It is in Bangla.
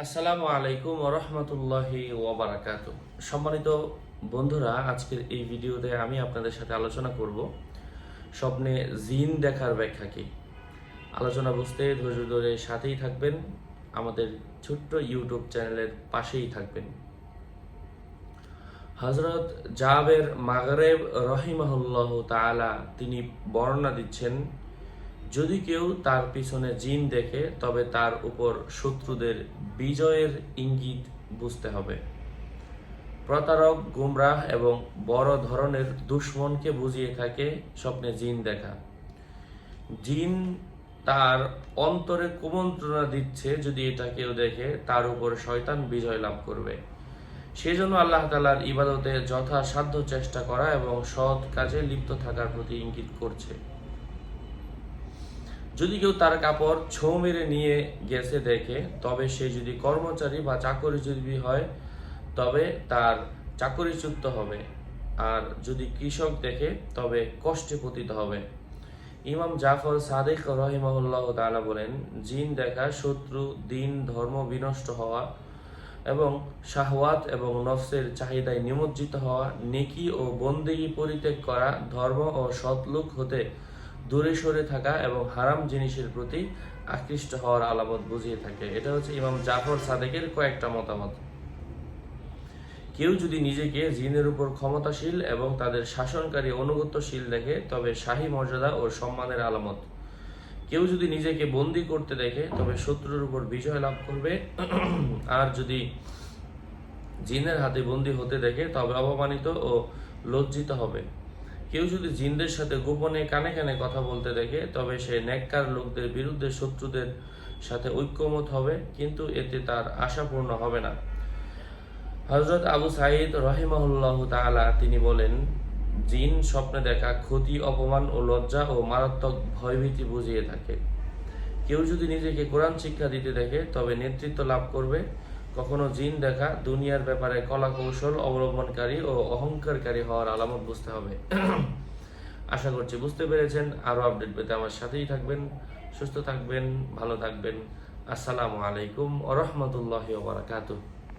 আসসালামু আলাইকুম রহমতুল্লাহি ওবরাকাত সম্মানিত বন্ধুরা, আজকের এই ভিডিওতে আমি আপনাদের সাথে আলোচনা করব স্বপ্নে জিন দেখার ব্যাখ্যা কি। আলোচনা বুঝতে ধৈর্য ধরে সাথেই থাকবেন, আমাদের ছোট্ট ইউটিউব চ্যানেলের পাশেই থাকবেন। হজরত জাবের মাগরেব রহিমাহুল্লাহ তাআলা তিনি বর্ণনা দিচ্ছেন যদি কেউ তার পিছনে জিন দেখে, তবে তার উপর শত্রুদের বিজয়ের ইঙ্গিত বুঝতে হবে। প্রতারক, গুমরাহ এবং বড় ধরনের দুশ্মনকে বুঝিয়ে থাকে স্বপ্নে জিন দেখা। জিন তার অন্তরে কুমন্ত্রণা দিচ্ছে, যদি এটা কেউ দেখে, তার উপর শয়তান বিজয় লাভ করবে। সেজন্য আল্লাহ তালার ইবাদতে যথাসাধ্য চেষ্টা করা এবং সৎ কাজে লিপ্ত থাকার প্রতি ইঙ্গিত করছে। যদি কেউ তার কাপড় ছৌ মেরে নিয়ে গেছে দেখে, তবে সে যদি কর্মচারী বা চাকরিজীবী হয়, তবে তার চাকরিচ্যুত হবে। আর যদি কৃষক দেখে, তবে কষ্টে পতিত হবে। ইমাম জাফর সাদেক রহিমাহুল্লাহ তালা বলেন, জিন দেখা শত্রু, দিন, ধর্ম বিনষ্ট হওয়া এবং শাহওয়াত এবং নফসের চাহিদায় নিমজ্জিত হওয়া, নেকি ও বন্দেগী পরিত্যাগ করা, ধর্ম ও সৎলোক হতে দূরে সরে থাকা এবং হারাম জিনিসের প্রতি আকৃষ্ট হওয়ার আলামত বুঝিয়ে থাকে। এটা হচ্ছে ইমাম জাফর সাদেকের কয়েকটা মতামত। কেউ যদি নিজেকে জিনের উপর ক্ষমতাশীল এবং তাদের শাসনকারী অনুগত্যশীল দেখে, তবে শাহী মর্যাদা ও সম্মানের আলামত। কেউ যদি নিজেকে বন্দি করতে দেখে, তবে শত্রুর উপর বিজয় লাভ করবে। আর যদি জিনের হাতে বন্দি হতে দেখে, তবে অপমানিত ও লজ্জিত হবে। কেউ যদি জিনদের সাথে গোপনে কানে কানে কথা বলতে দেখে, তবে সে নেককার লোকদের বিরুদ্ধে শত্রুদের সাথে ঐক্যমত হবে, কিন্তু এতে তার আশা পূর্ণ হবে না। হজরত আবু সাইদ রহিমাহুল্লাহ তাআলা তিনি বলেন, জিন স্বপ্নে দেখা ক্ষতি, অপমান ও লজ্জা ও মারাত্মক ভয়ভীতি বুঝিয়ে থাকে। কেউ যদি নিজেকে কোরআন শিক্ষা দিতে দেখে, তবে নেতৃত্ব লাভ করবে কখনো জিন দেখা, দুনিয়ার ব্যাপারে কলা কৌশল অবলম্বনকারী ও অহংকারকারী হওয়ার আলামত বুঝতে হবে। আশা করছি বুঝতে পেরেছেন। আরও আপডেট পেতে আমার সাথেই থাকবেন। সুস্থ থাকবেন, ভালো থাকবেন। আসসালামু আলাইকুম ওরহমতুল্লাহ বারাকাতুহ।